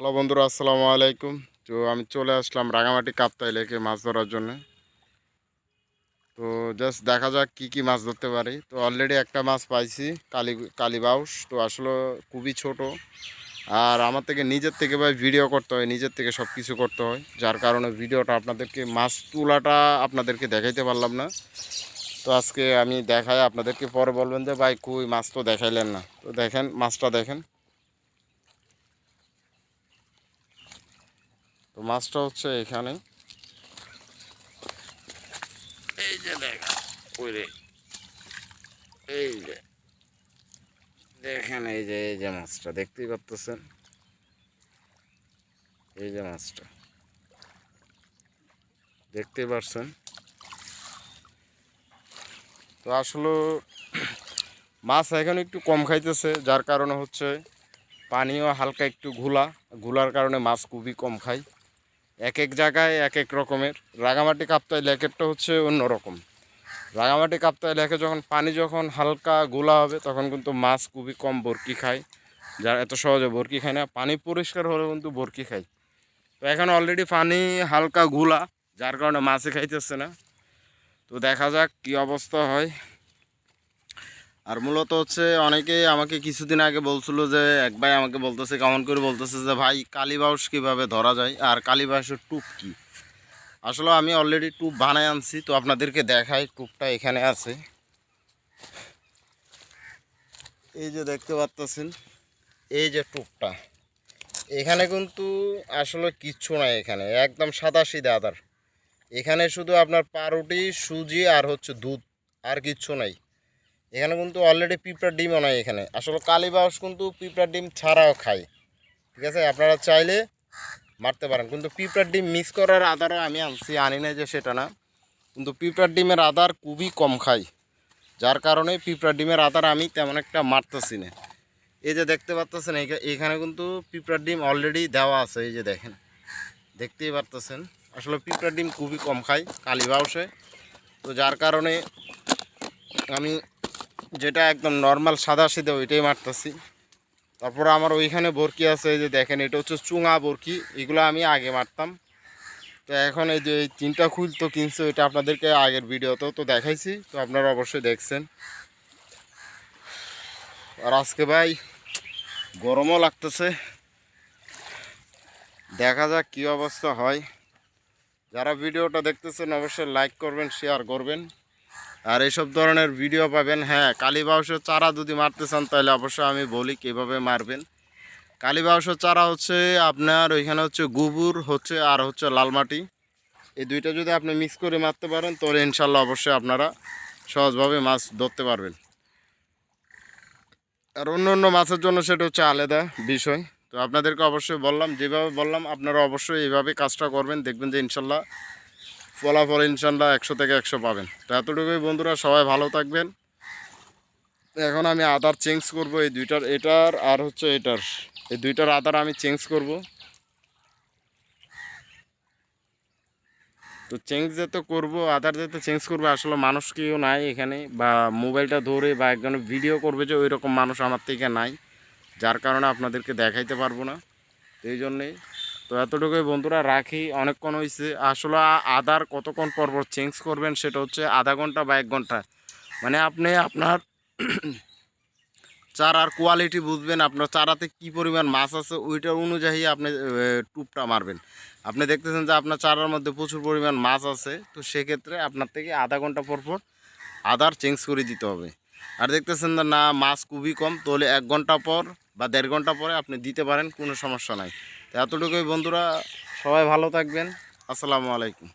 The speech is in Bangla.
হ্যালো বন্ধুরা, আসসালামু আলাইকুম। তো আমি চলে আসলাম রাঙামাটি কাপ্তাই লেকে মাছ ধরার জন্য। তো জাস্ট দেখা যাক কি কি মাছ ধরতে পারি। তো অলরেডি একটা মাছ পাইছি, কালি কালীবাউস তো আসলে খুবই ছোট। আর আমার থেকে নিজের থেকে ভাই ভিডিও করতে হয়, নিজের থেকে সব কিছু করতে হয়। যার কারণে ভিডিওটা আপনাদেরকে, মাছ তোলাটা আপনাদেরকে দেখাইতে পারলাম না। তো আজকে আমি দেখাই আপনাদেরকে, পরে বলবেন যে, ভাই কই মাছ তো দেখাইলেন না। তো দেখেন, মাছটা দেখেন। তো মাছটা হচ্ছে এখানে। এই যে দেখেন ওই রে, এই যে, দেখেন এই যে এই যে মাছটা, দেখতেই পারতেছেন? এই যে মাছটা, দেখতেই পারছেন? তো আসলে মাছ এখন একটু কম খাইতেছে, যার কারণে হচ্ছে পানিও হালকা একটু ঘোলা, ঘোলার কারণে মাছ খুবই কম খায়। এক এক জায়গায় এক এক রকমের। রাঙামাটি কাপ্তাই লেকেরটা হচ্ছে অন্য রকম রাঙামাটি কাপ্তাই লেকে যখন পানি যখন হালকা গোলা হবে, তখন কিন্তু মাছ খুবই কম বরকি খায়। যারা এত সহজে বরকি খায় না, পানি পরিষ্কার হলে কিন্তু বরকি খায়। তো এখন অলরেডি পানি হালকা গোলা, যার কারণে মাছে খাইতেছে না। তো দেখা যাক কি অবস্থা হয়। আর মূলত হচ্ছে অনেকেই আমাকে কিছুদিন আগে বলছিল যে, এক ভাই আমাকে বলতেছে, কেমন করে বলতেছে যে, ভাই কালীবাউস কীভাবে ধরা যায় আর কালীবাউসের টুপ কি? আসলে আমি অলরেডি টুপ বানাই আনছি, তো আপনাদেরকে দেখাই, টুপটা এখানে আছে। এই যে দেখতে পাচ্ছেন এই যে টুপটা। এখানে কিন্তু আসলে কিচ্ছু নাই এখানে, একদম সাদা সিধা আদার। এখানে শুধু আপনার পাউরুটি, সুজি আর হচ্ছে দুধ, আর কিচ্ছু নাই। এখানে কিন্তু অলরেডি পিঁপড়ার ডিম নাই এখানে। আসলে কালীবাউস কিন্তু পিঁপড়ার ডিম ছাড়াও খায়। ঠিক আছে? আপনারা চাইলে মারতে পারেন। কিন্তু পিঁপড়ার ডিম মিক্স করার আদারও আমি আনছি, আনি না যে সেটা না। কিন্তু পিঁপড়ার ডিমের আদার খুবই কম খাই। যার কারণে পিঁপড়ার ডিমের আদার আমি তেমন একটা মারতেছি না। এই যে দেখতে পাচ্তেছেন এখানে কিন্তু পিঁপড়ার ডিম অলরেডি দেওয়া আছে। এই যে দেখেন, দেখতেই পারতেছেন। আসলে পিঁপড়ার ডিম খুবই কম খাই কালীবাউসে তো যার কারণে আমি যেটা একদম নর্মাল সাদা সিধে ওইটাই মারতেছি। তারপর আমার ওইখানে বরকি আছে, এই যে দেখেন, এটা হচ্ছে চুঙা বরকি, এগুলো আমি আগে মারতাম। তো এখন এই যে এই তিনটা খুল তো কিনছে ওইটা আপনাদেরকে আগের ভিডিওতেও তো দেখাইছি, তো আপনারা অবশ্যই দেখছেন। আর আজকে ভাই, গরমও লাগতেছে। দেখা যাক কী অবস্থা হয়। যারা ভিডিওটা দেখতেছেন, অবশ্যই লাইক করবেন শেয়ার করবেন। আর এইসব ধরনের ভিডিও পাবেন। হ্যাঁ কালীবাউসের চারা যদি মারতে চান, তাহলে অবশ্যই আমি বলি কীভাবে মারবেন। কালীবাউসের চারা হচ্ছে আপনার, ওইখানে হচ্ছে গোবর হচ্ছে আর হচ্ছে লাল মাটি এই দুইটা যদি আপনি মিক্স করে মারতে পারেন, তাহলে ইনশাল্লাহ অবশ্যই আপনারা সহজভাবে মাছ ধরতে পারবেন। আর অন্য অন্য মাছের জন্য সেটা হচ্ছে আলাদা বিষয়। তো আপনাদেরকে অবশ্যই বললাম, যেভাবে বললাম, আপনারা অবশ্যই এইভাবে কাজটা করবেন, দেখবেন যে ইনশাল্লাহ ফলাফল ইনশাল্লাহ একশো থেকে একশো পাবেন। তো এতটুকুই বন্ধুরা, সবাই ভালো থাকবেন। এখন আমি আদার চেঞ্জ করব, এই দুইটার, এটার আর হচ্ছে এটার। এই দুইটার আদার আমি চেঞ্জ করব। তো চেঞ্জ যেতে করব, আদার যেতে চেঞ্জ করব, আসলে মানুষ কেউ নাই এখানে, বা মোবাইলটা ধরে বা একজন ভিডিও করবে যে ওই রকম মানুষ আমার থেকে নাই, যার কারণে আপনাদেরকে দেখাইতে পারব না। এই জন্যেই তো এতটুকুই বন্ধুরা, রাখি, অনেকক্ষণ হয়েছে আসলে আদার কতক্ষণ পর পর চেঞ্জ করবেন সেটা হচ্ছে আধা ঘণ্টা বা এক ঘণ্টা। মানে আপনি আপনার চারার কোয়ালিটি বুঝবেন, আপনার চারাতে কি পরিমাণ মাছ আছে ওইটার অনুযায়ী আপনি টুপটা মারবেন। আপনি দেখতেছেন যে আপনার চারার মধ্যে প্রচুর পরিমাণ মাছ আছে, তো সেক্ষেত্রে আপনার থেকে আধা ঘণ্টা পর পর আদার চেঞ্জ করে দিতে হবে। আর দেখতেছেন না, মাছ খুবই কম, তাহলে এক ঘণ্টা পর বা দেড় ঘণ্টা পরে আপনি দিতে পারেন, কোনো সমস্যা নাই। এতটুকুই বন্ধুরা সবাই ভালো থাকবেন। আসসালামু আলাইকুম।